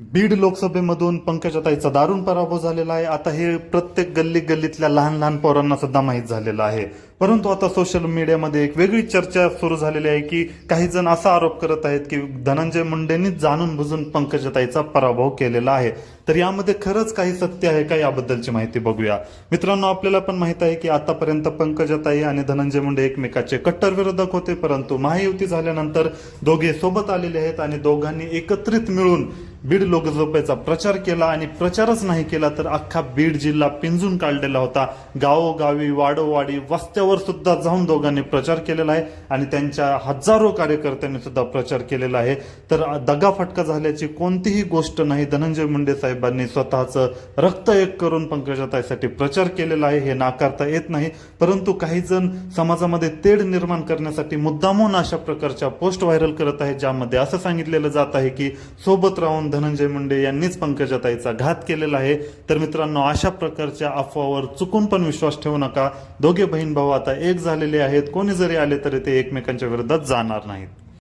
बीड लोकसभेमधून पंकजाताईचा दारुण पराभव झालेला आहे. आता हे प्रत्येक गल्ली गल्लीतल्या लहान लहान पोरांना सुद्धा माहीत झालेलं आहे. परंतु आता सोशल मीडियामध्ये एक वेगळी चर्चा सुरू झालेली आहे की काही जण असा आरोप करत आहेत की धनंजय मुंडेंनी जाणून बुजून पंकजाताईचा पराभव केलेला आहे. तर यामध्ये खरंच काही सत्य आहे का याबद्दलची माहिती बघूया. मित्रांनो आपल्याला पण माहीत आहे की आतापर्यंत पंकजाताई आणि धनंजय मुंडे एकमेकाचे कट्टर विरोधक होते परंतु महायुती झाल्यानंतर दोघे सोबत आलेले आहेत आणि दोघांनी एकत्रित मिळून बीड लोकसभेचा प्रचार केला आणि प्रचारच नाही केला तर अख्खा बीड जिल्हा पिंजून काढलेला होता. गावोगावी वाडोवाडी वस्त्यावर सुद्धा जाऊन दोघांनी प्रचार केलेला आहे आणि त्यांच्या हजारो कार्यकर्त्यांनी सुद्धा प्रचार केलेला आहे. तर दगाफटका झाल्याची कोणतीही गोष्ट नाही. धनंजय मुंडे साहेबांनी स्वतःचं रक्त एक करून पंकजाताईसाठी प्रचार केलेला आहे. हे नाकारता येत नाही. परंतु काही जण समाजामध्ये तेढ निर्माण करण्यासाठी मुद्दामून अशा प्रकारच्या पोस्ट व्हायरल करत आहेत ज्यामध्ये असं सांगितलेलं जात आहे की सोबत राहून धनंजय मुंडे यांनीच पंकजाताईचा घात केलेला आहे. तर मित्रांनो अशा प्रकारच्या अफवावर चुकून पण विश्वास ठेवू नका. दोघे बहीण भाऊ आता एक झालेले आहेत. कोणी जरी आले तरी ते एकमेकांच्या विरोधात जाणार नाहीत.